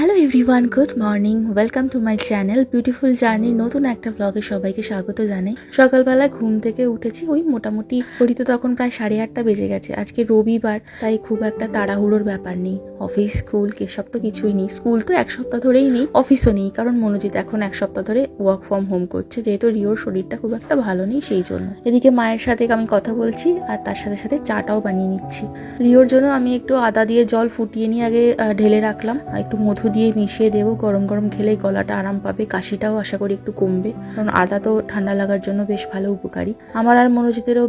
Hello everyone good morning welcome to my channel beautiful journey নতুন একটা ব্লগে সবাইকে স্বাগত জানাই। সকালবেলা ঘুম থেকে উঠেছি, ওই মোটামুটি ঘড়িতে তখন প্রায় সাড়ে আটটা বেজে গেছে। আজকে রবিবার, তাই খুব একটা তাড়াহুড়োর ব্যাপার নেই। অফিস, স্কুল এসব তো কিছুই নেই। স্কুল তো এক সপ্তাহ ধরেই নেই, অফিসও নেই। কারণ মনোজিৎ এখন এক সপ্তাহ ধরে ওয়ার্ক ফ্রম হোম করছে। যেহেতু রিওর শরীরটা খুব একটা ভালো নেই, সেই জন্য। এদিকে মায়ের সাথে আমি কথা বলছি আর তার সাথে সাথে চাটাও বানিয়ে নিচ্ছি। রিওর জন্য আমি একটু আদা দিয়ে জল ফুটিয়ে নিয়ে আগে ঢেলে রাখলাম। একটু মধু দিয়ে মিশিয়ে দেবো। গরম গরম খেলে গলাটা আরাম পাবে। কাশিটাও আশা করি একটু কমবে। কারণ আদা তো ঠান্ডা লাগার জন্য বেশ ভালো উপকারী। আমার আর মনোজিতেরও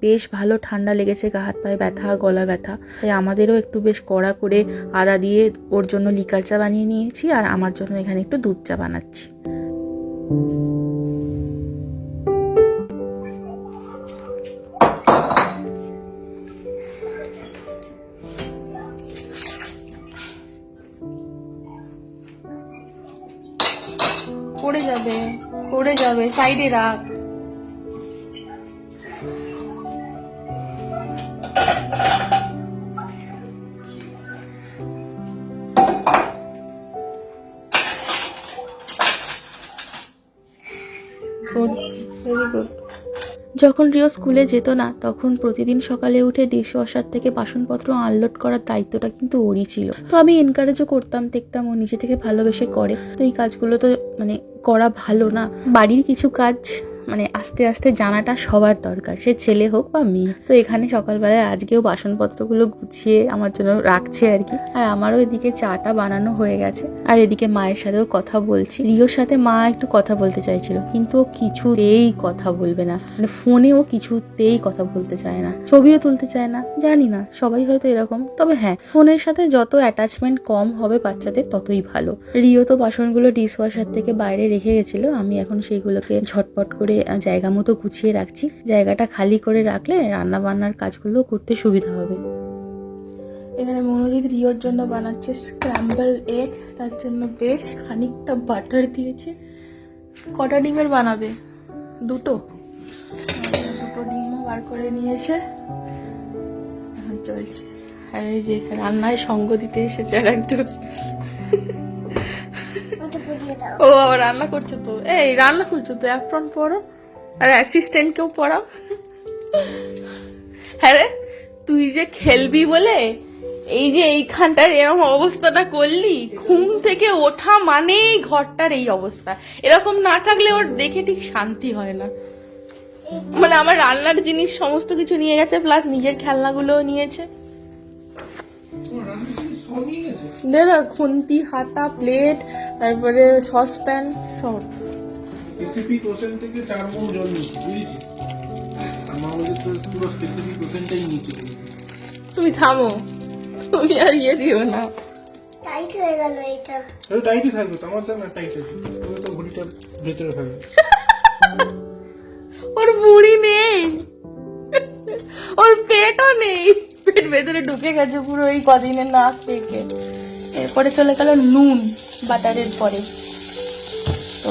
বেশ ভালো ঠান্ডা লেগেছে। গা হাত পায়ে ব্যথা, গলা ব্যথা। তাই আমাদেরও একটু বেশ কড়া করে আদা দিয়ে ওর জন্য লিকার চা বানিয়ে নিয়েছি আর আমার জন্য এখানে একটু দুধ চা বানাচ্ছি। পড়ে যাবে পড়ে যাবে, সাইডে রাখ। যখন রিও স্কুলে যেত না, তখন প্রতিদিন সকালে উঠে ডিশ ওয়াশার থেকে বাসনপত্র আনলোড করার দায়িত্বটা কিন্তু ওরই ছিল। তো আমি এনকারেজও করতাম, দেখতাম ও নিজে থেকে ভালোবেসে করে। তো এই কাজগুলো তো মানে করা ভালো না। বাড়ির কিছু কাজ মানে আস্তে আস্তে জানাটা সবার দরকার, সে ছেলে হোক বা মেয়ে। তো এখানে সকালবেলায় আজকেও বাসনপত্রগুলো গুছিয়ে আমার জন্য রাখছে আর কি। আর আমারও এদিকে চাটা বানানো হয়ে গেছে। আর এদিকে মায়ের সাথেও কথা বলছি। রিওর সাথে মা একটু কথা বলতে চাইছিল, কিন্তু ও কিছুতেই কথা বলবে না। মানে ফোনেও কিছুতেই কথা বলতে চায় না, ছবিও তুলতে চায় না, জানি না, সবাই হয়তো এরকম। তবে হ্যাঁ ফোনের সাথে যত অ্যাটাচমেন্ট কম হবে বাচ্চাদের, ততই ভালো। রিও তো বাসনগুলো ডিশ ওয়াশার থেকে বাইরে রেখে গেছিল, আমি এখন সেইগুলোকে ঝটপট করে আহ, জায়গা মতো গুছিয়ে রাখছি। জায়গাটা খালি করে রাখলে রান্না বান্নার কাজগুলো করতে সুবিধা হবে। এখানে মনোজিৎ রিওর জন্য বানাচ্ছে স্ক্র্যাম্বল এগ তার জন্য বেশ খানিকটা বাটার দিয়েছে। কটা ডিমের বানাবে? দুটো। দুটো ডিমও বার করে নিয়েছে। চলছে। আর এই যে রান্নায় সঙ্গ দিতে এসেছে আর একজন। ও আবার রান্না করছ তো? এই, রান্না করছ তো অ্যাপ্রন পড়ো আর অ্যাসিস্ট্যান্টকেও পড়াও হ্যাঁ রে তুই যে খেলবি বলে, এই যে এইখানটার এরকম অবস্থাটা করলি, ঘুম থেকে ওঠা মানেই ঘরটার এই অবস্থা। এরকম না থাকলে ওর দেখে ঠিক শান্তি হয় না। মানে আমার রান্নার জিনিস সমস্ত কিছু নিয়ে গেছে প্লাস নিজের খেলনাগুলোও নিয়েছে। দাদা খুন্তি হাতা প্লেট তারপরে সসপ্যান সব। স্পেসিফিক ওশন থেকে চার জল নিচ্ছি বুঝেছি? আর তো পুরো স্পেসিফিক ওশনটাই নিচে তুমি থামো। তুমি আর ইয়ে দিও না। টাইট হয়ে গেল এটা টাইটই থাকবে তো তো না টাইট আছে। তবে তো ঘড়িটা ভেতরে থাকবে। ওর বুড়ি নেই। ওর পেটও নেই। পেট ভেতরে ঢুকে গেছে পুরো এই কদিনের নাক থেকে। এরপরে চলে গেল নুন বাটারের পরে।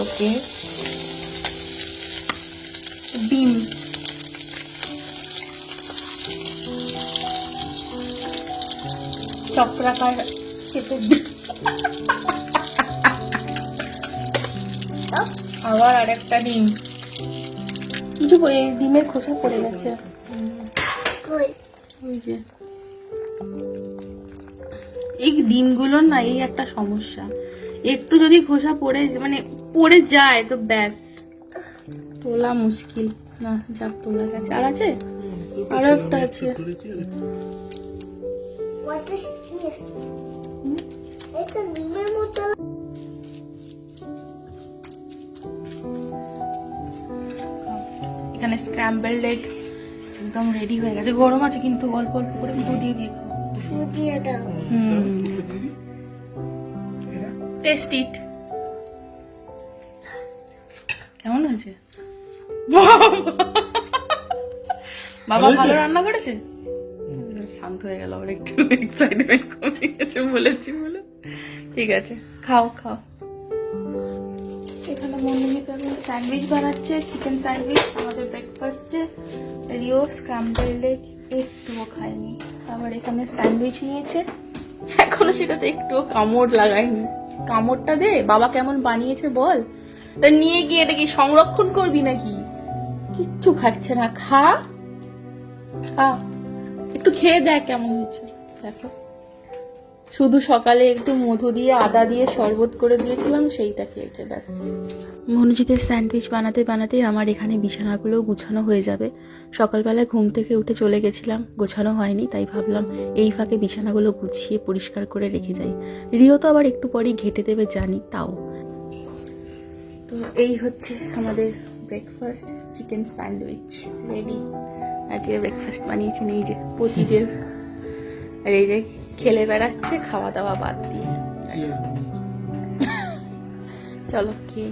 ওকে। ডিম। চক্রাকার ডিম। আবার আরেকটা ডিম। কিছু ডিমের খোসা পড়ে গেছে। যে। এই ডিমগুলো না এই একটা সমস্যা। একটু যদি খোসা পড়ে মানে পড়ে যায় তো ব্যাস। তোলা মুশকিল। না যাক তোলা গেছে। আর আছে? আরও একটা আছে। এখানে স্ক্র্যাম্বল এগ একদম রেডি হয়ে গেছে। গরম আছে কিন্তু অল্প অল্প করে দুধ দিয়ে দিয়ে খাও। ফুটিয়ে দাও। হুম। টেস্ট ইট কেমন হয়েছে? বাবা ভালো রান্না করেছে? শান্ত হয়ে গেল আবার একটু এক্সাইটমেন্ট কমে গেছে বলেছি বলে। ঠিক আছে খাও খাও। এখানে মন্দিরিতে এখন স্যান্ডউইচ বানাচ্ছে চিকেন স্যান্ডউইচ আমাদের ব্রেকফাস্টে রিও স্ক্রাম্বল এগ একটুও খায়নি আবার এখানে স্যান্ডউইচ নিয়েছে। এখনও সেটাতে একটু কামড় লাগায়নি কামড়টা দে, বাবা কেমন বানিয়েছে বল। তা নিয়ে গিয়ে এটা কি সংরক্ষণ করবি নাকি? কিচ্ছু খাচ্ছে না, খা। খা। একটু খেয়ে দেখ কেমন হয়েছে। দেখো। শুধু সকালে একটু মধু দিয়ে আদা দিয়ে শরবত করে দিয়েছিলাম সেইটা খেয়েছে ব্যাস। মনোজিতের স্যান্ডউইচ বানাতে বানাতে আমার এখানে বিছানাগুলো গুছানো হয়ে যাবে। সকালবেলা ঘুম থেকে উঠে চলে গেছিলাম গোছানো হয়নি তাই ভাবলাম এই ফাঁকে বিছানাগুলো গুছিয়ে পরিষ্কার করে রেখে যাই। রিও তো আবার একটু পরেই ঘেটে দেবে জানি তাও। তো এই হচ্ছে আমাদের ব্রেকফাস্ট চিকেন স্যান্ডউইচ রেডি আজকে ব্রেকফাস্ট বানিয়েছেন এই যে পতিদেব। আর এই যে খেলে বেড়াচ্ছে খাওয়া দাওয়া বাদ দিয়ে। চলো কি।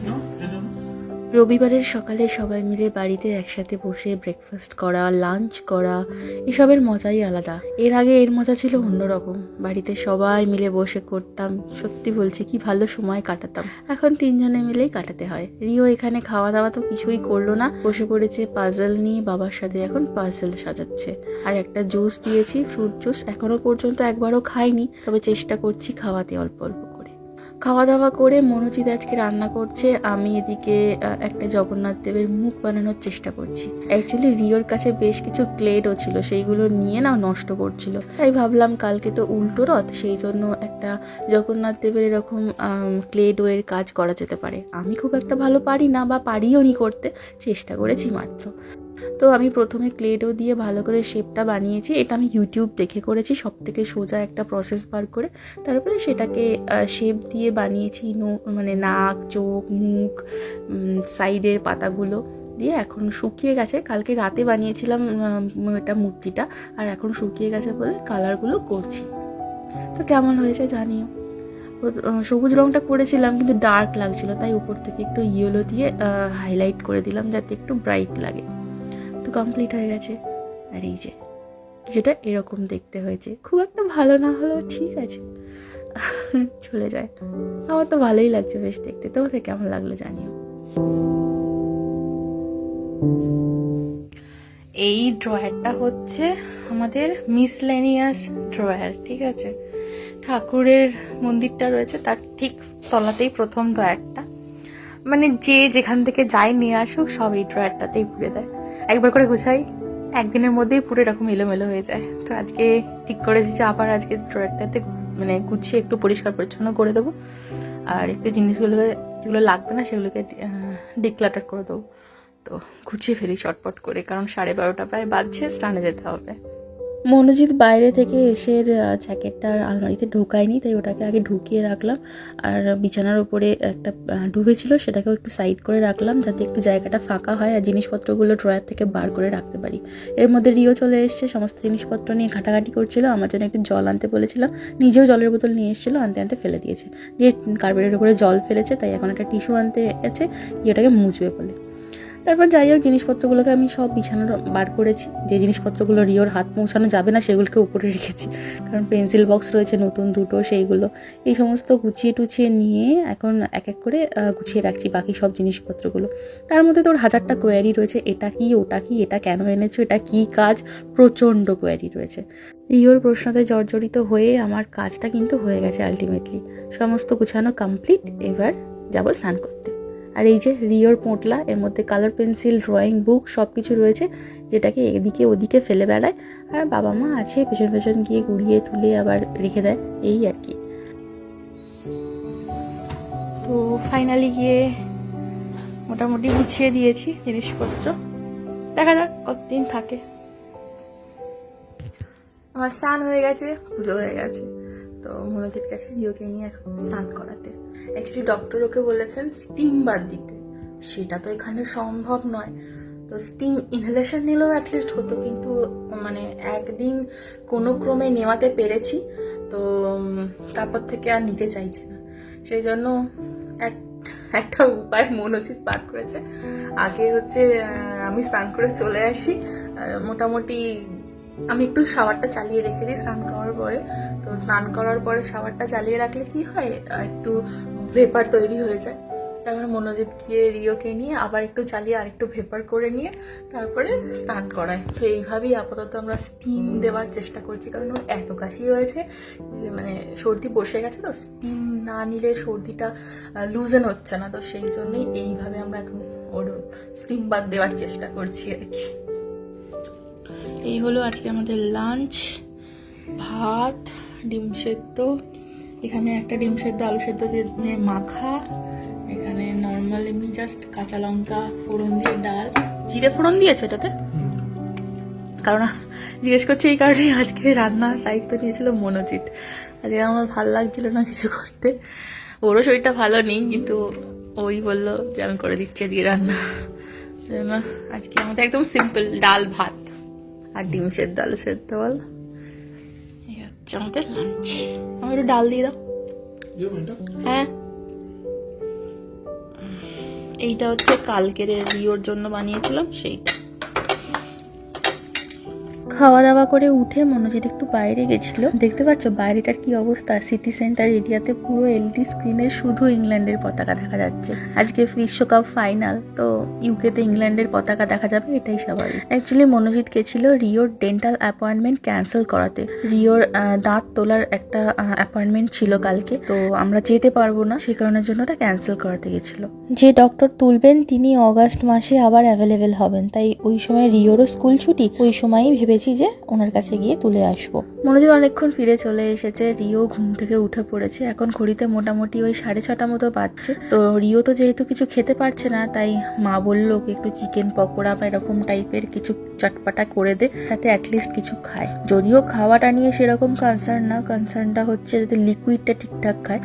রবিবারের সকালে সবাই মিলে বাড়িতে একসাথে বসে ব্রেকফাস্ট করা লাঞ্চ করা, এসবের মজাই আলাদা। এর আগে এর মজা ছিল অন্যরকম। বাড়িতে সবাই মিলে বসে করতাম। সত্যি বলছি, কি ভালো সময় কাটাতাম। এখন তিনজনে মিলেই কাটাতে হয়। রিও এখানে খাওয়া দাওয়া তো কিছুই করল না। বসে পড়েছে পাজল নিয়ে। বাবার সাথে এখন পাজল সাজাচ্ছে। আর একটা জুস দিয়েছি ফ্রুট জুস এখনও পর্যন্ত একবারও খাইনি। তবে চেষ্টা করছি খাওয়াতে অল্প অল্প। খাওয়া দাওয়া করে মনোজিৎ আজকে রান্না করছে, আমি এদিকে একটা জগন্নাথ দেবের মুখ বানানোর চেষ্টা করছি। অ্যাকচুয়ালি রিওর কাছে বেশ কিছু ক্লেডও ছিল, সেইগুলো নিয়ে না নষ্ট করছিল। তাই ভাবলাম কালকে তো উল্টো রথ, সেই জন্য একটা জগন্নাথ দেবের এরকম ক্লেডো এর কাজ করা যেতে পারে। আমি খুব একটা ভালো পারি না বা পারিও নি করতে, চেষ্টা করেছি মাত্র। তো আমি প্রথমে ক্লেডো দিয়ে ভালো করে শেপটা বানিয়েছি। এটা আমি ইউটিউব দেখে করেছি সব থেকে সোজা একটা প্রসেস বার করে। তারপরে সেটাকে শেপ দিয়ে বানিয়েছি নো- মানে নাক, চোখ, মুখ সাইডের পাতাগুলো দিয়ে এখন শুকিয়ে গেছে। কালকে রাতে বানিয়েছিলাম এটা মূর্তিটা, আর এখন শুকিয়ে গেছে বলে কালারগুলো করছি। তো কেমন হয়েছে জানিও। সবুজ রঙটা করেছিলাম কিন্তু ডার্ক লাগছিল, তাই উপর থেকে একটু ইয়েলো দিয়ে হাইলাইট করে দিলাম যাতে একটু ব্রাইট লাগে। কমপ্লিট হয়ে গেছে। আর এই যে, যেটা এরকম দেখতে হয়েছে, খুব একটা ভালো না হলেও ঠিক আছে। চলে যায়। আমার তো ভালোই লাগছে বেশ দেখতে। তোমাদের কেমন লাগল জানিও। এই ড্রয়ারটা হচ্ছে আমাদের মিসলেনিয়াস ড্রয়ার ঠিক আছে? ঠাকুরের মন্দিরটা রয়েছে, তার ঠিক তলাতেই প্রথম ড্রয়ারটা মানে যে যেখান থেকে যায় নিয়ে আসুক, সব এই ড্রয়ারটাতেই পুড়ে দেয় একবার করে গুছাই। একদিনের মধ্যেই পুরো এরকম এলোমেলো হয়ে যায়। তো আজকে ঠিক করেছি যে আবার আজকে ড্রয়ারটাতে মানে গুছিয়ে একটু পরিষ্কার পরিচ্ছন্ন করে দেবো। আর একটু জিনিসগুলোকে যেগুলো লাগবে না সেগুলোকে ডিক্লাটার করে দেবো। তো গুছিয়ে ফেলি চটপট করে, কারণ সাড়ে বারোটা প্রায় বাজছে, স্নানে যেতে হবে। মনোজিৎ বাইরে থেকে এসে জ্যাকেটটা আলমারিতে ঢোকায়নি তাই ওটাকে আগে ঢুকিয়ে রাখলাম। আর বিছানার উপরে একটা আহ, ডুবেছিল সেটাকেও একটু সাইড করে রাখলাম যাতে একটু জায়গাটা ফাঁকা হয় আর জিনিসপত্রগুলো ড্রয়ার থেকে বার করে রাখতে পারি। এর মধ্যে রিও চলে এসছে সমস্ত জিনিসপত্র নিয়ে ঘাটাঘাটি করছিল আমার জন্য একটু জল আনতে বলেছিলাম নিজেও জলের বোতল নিয়ে এসেছিল আনতে আনতে ফেলে দিয়েছে। দিয়ে কার্পেটের উপরে জল ফেলেছে তাই এখন একটা টিস্যু আনতে গেছে গিয়ে ওটাকে মুছবে বলে। তারপর যাই হোক, জিনিসপত্রগুলোকে আমি সব বিছানার বার করেছি। যে জিনিসপত্রগুলো রিওর হাত পৌঁছানো যাবে না, সেগুলোকে উপরে রেখেছি। কারণ পেন্সিল বক্স রয়েছে, নতুন দুটো, সেইগুলো। এই সমস্ত গুছিয়ে টুছিয়ে নিয়ে এখন এক এক করে গুছিয়ে রাখছি বাকি সব জিনিসপত্রগুলো। তার মধ্যে তোর হাজারটা কোয়ারি রয়েছে, এটা কি, ওটা কি, এটা কেন এনেছো, এটা কি কাজ? প্রচণ্ড কোয়ারি রয়েছে। রিওর প্রশ্নতে জর্জরিত হয়ে আমার কাজটা কিন্তু হয়ে গেছে আলটিমেটলি সমস্ত গুছানো কমপ্লিট এবার যাব স্নান করতে। আর এই যে রিওর পোঁটলা, এর মধ্যে কালার পেন্সিল ড্রয়িং বুক সব কিছু রয়েছে, যেটাকে এদিকে ওদিকে ফেলে বেড়ায় আর বাবা মা আছে, পেছন পেছন গিয়ে গুড়িয়ে তুলে আবার রেখে দেয়, এই আর কি। তো ফাইনালি গিয়ে মোটামুটি গুছিয়ে দিয়েছি জিনিসপত্র। দেখা যাক কতদিন থাকে। আমার স্নান হয়ে গেছে, পুজো হয়ে গেছে, তো মনোজিৎ গেছে রিওকে নিয়ে এখন স্নান করাতে। অ্যাকচুয়ালি ডক্টর ওকে বলেছেন স্টিম বাদ দিতে। সেটা তো এখানে সম্ভব নয়। তো স্টিম ইনহেলেশন নিলেও অ্যাটলিস্ট হতো, কিন্তু মানে একদিন কোনো ক্রমে নেওয়াতে পেরেছি, তো তারপর থেকে আর নিতে চাইছে না। সেই জন্য এক, একটা উপায় মনোজিৎ বার করেছে। আগে হচ্ছে আমি স্নান করে চলে আসি। মোটামুটি আমি একটু শাওয়ারটা চালিয়ে রেখে দিই স্নান করার পরে। তো স্নান করার পরে শাওয়ারটা চালিয়ে রাখলে কি হয়? একটু ভেপার তৈরি হয়ে যায়। তারপরে মনোজিৎকে রিওকে নিয়ে আবার একটু চালিয়ে আর একটু ভেপার করে নিয়ে তারপরে স্নান করায়। তো এইভাবেই আপাতত আমরা স্টিম দেওয়ার চেষ্টা করছি কারণ ওর এত কাশি হয়েছে মানে সর্দি বসে গেছে তো স্টিম না নিলে সর্দিটা লুজেন হচ্ছে না। তো সেই জন্যই এইভাবে আমরা এখন ওর স্টিম বাদ দেওয়ার চেষ্টা করছি আর কি। এই হলো আজকে আমাদের লাঞ্চ ভাত ডিম সেদ্ধ এখানে একটা ডিম সেদ্ধ, আলু সেদ্ধ দিয়ে মাখা। এখানে নর্মাল এমনি জাস্ট কাঁচা লঙ্কা, ফোড়ন দিয়ে ডাল। জিরে ফোড়ন দিয়েছে এটাতে? কারণ জিজ্ঞেস করছি এই কারণে আজকে রান্নার দায়িত্ব নিয়েছিল মনোজিৎ। আজকে আমার ভালো লাগছিল না কিছু করতে। ওরও শরীরটা ভালো নেই, কিন্তু ওই বলল যে আমি করে দিচ্ছি আজকে রান্না। আজকে আমাদের একদম সিম্পল ডাল ভাত। আর ডিম সেদ্ধ, আলু সেদ্ধ বল। হচ্ছে আমাদের লাঞ্চ আমার একটু ডাল দিয়ে দাও। হ্যাঁ। এইটা হচ্ছে কালকের রিওর জন্য বানিয়েছিলাম সেইটা। খাওয়া দাওয়া করে উঠে মনোজিৎ একটু বাইরে গেছিল। দেখতে পাচ্ছ বাইরেটার কি অবস্থা? সিটি সেন্টার এরিয়াতে পুরো এলডি স্ক্রিনে শুধু ইংল্যান্ডের পতাকা দেখা যাচ্ছে। আজকে বিশ্বকাপ ফাইনাল তো ইউকেতে ইংল্যান্ডের পতাকা দেখা যাবে, এটাই স্বাভাবিক। অ্যাকচুয়ালি মনোজিৎ গেছিল রিওর ডেন্টাল অ্যাপয়েন্টমেন্ট ক্যান্সেল করাতে। রিওর দাঁত তোলার একটা অ্যাপয়েন্টমেন্ট ছিল কালকে, তো আমরা যেতে পারব না, সে কারণের জন্য ওটা ক্যান্সেল করাতে গেছিল। যে ডক্টর তুলবেন, তিনি অগাস্ট মাসে আবার অ্যাভেলেবেল হবেন। তাই ওই সময় রিওরও স্কুল ছুটি, ওই সময়ই ভেবেছি যে ওনার কাছে গিয়ে তুলে আসব। মনোযোগ অনেকক্ষণ ফিরে চলে এসেছে। রিও ঘুম থেকে উঠে পড়েছে। এখন ঘড়িতে মোটামুটি ওই সাড়ে ছটা মতো বাজছে। তো রিও তো যেহেতু কিছু খেতে পারছে না, তাই মা বলল একটু চিকেন পকোড়া বা এরকম টাইপের কিছু চটপাটা করে দে যাতে অ্যাটলিস্ট কিছু খায়। যদিও খাওয়াটা নিয়ে সেরকম কনসার্ন না কনসার্নটা হচ্ছে যাতে লিকুইডটা ঠিকঠাক খায়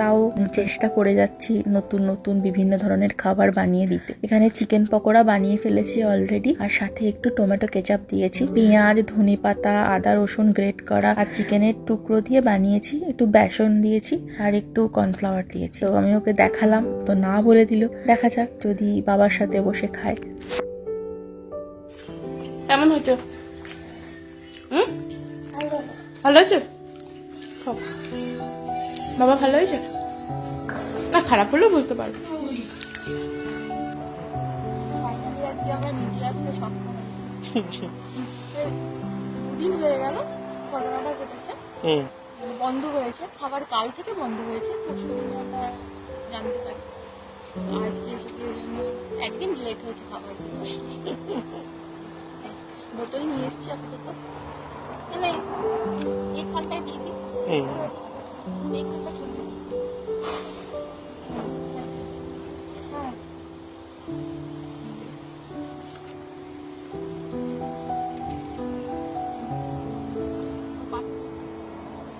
তাও চেষ্টা করে যাচ্ছি নতুন নতুন বিভিন্ন ধরনের খাবার বানিয়ে দিতে। এখানে চিকেন পকোড়া বানিয়ে ফেলেছি অলরেডি আর সাথে একটু টমেটো কেচাপ দিয়েছি। পেঁয়াজ ধনে পাতা আদা, রসুন গ্রেট করা, আর চিকেনের টুকরো দিয়ে বানিয়েছি, একটু বেসন দিয়েছি, আর একটু কর্নফ্লাওয়ার দিয়েছি। তো আমি ওকে দেখালাম, তো না বলে দিল। দেখা যাক, যদি বাবার সাথে বসে খায়। কেমন হয়েছে? হুম? ভালো হয়েছে? বাবা ভালো হয়েছে? না খারাপ হলেও বলতে পারব দুদিন হয়ে গেল করোনাটা ঘটেছে। বন্ধ হয়েছে খাবার কাল থেকে বন্ধ হয়েছে পরশু দিনে আমরা জানতে পারি। আজকে জন্য একদিন লেট হয়েছে খাবার। বোতল নিয়ে এসেছি আপাতত। মানে এই দিয়ে দিই। এই দিই হ্যাঁ।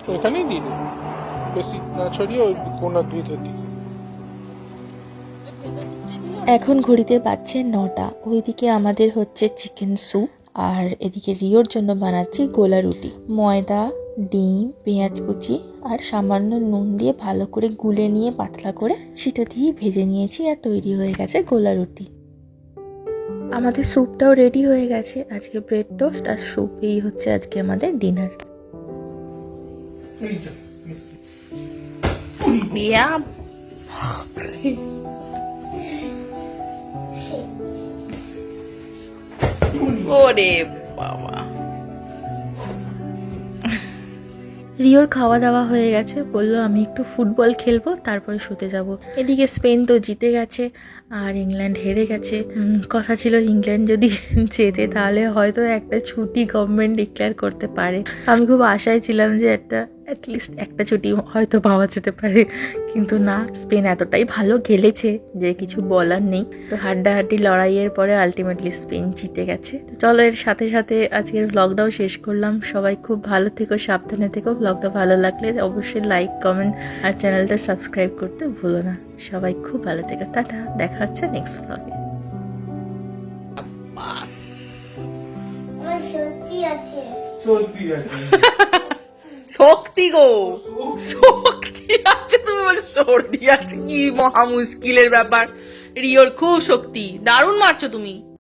তো এখানেই দিয়ে বেশি না ছড়িয়ে ওই কোনার ভিতর দিকে এখন ঘড়িতে বাজছে নটা। ওইদিকে আমাদের হচ্ছে চিকেন স্যুপ। আর এদিকে রিওর জন্য বানাচ্ছি গোলা রুটি। ময়দা ডিম পেঁয়াজ কুচি আর সামান্য নুন দিয়ে ভালো করে গুলে নিয়ে পাতলা করে সেটা দিয়ে ভেজে নিয়েছি আর তৈরি হয়ে গেছে গোলা রুটি। আমাদের স্যুপটাও রেডি হয়ে গেছে। আজকে ব্রেড টোস্ট আর স্যুপ এই হচ্ছে আজকে আমাদের ডিনার। এই ওরে বাবা। রিওর খাওয়া দাওয়া হয়ে গেছে, বলল আমি একটু ফুটবল খেলব, তারপরে শুতে যাব। এদিকে স্পেন তো জিতে গেছে আর ইংল্যান্ড হেরে গেছে। কথা ছিল ইংল্যান্ড যদি জেতে, তাহলে হয়তো একটা ছুটি গভর্নমেন্ট ডিক্লেয়ার করতে পারে। আমি খুব আশায় ছিলাম যে একটা অ্যাটলিস্ট একটা ছুটি হয়তো পাওয়া যেতে পারে। কিন্তু না, স্পেন এতটাই ভালো খেলেছে যে কিছু বলার নেই। তো হাড্ডাহাড্ডি লড়াইয়ের পরে আলটিমেটলি স্পেন জিতে গেছে। তো চলো, এর সাথে সাথে আজকের ব্লগটাও শেষ করলাম। সবাই খুব ভালো থেকো, সাবধানে থেকো। ব্লগটা ভালো লাগলে অবশ্যই লাইক কমেন্ট আর চ্যানেলটা সাবস্ক্রাইব করতে ভুলো না। সবাই খুব ভালো থেকো। টাটা, দেখা হচ্ছে নেক্সট ব্লগে শক্তি গো। শক্তি। আছে তুমি বলে সর্দি আছে কি মহা মুশকিলের ব্যাপার। রিওর খুব শক্তি। দারুণ মারছো তুমি।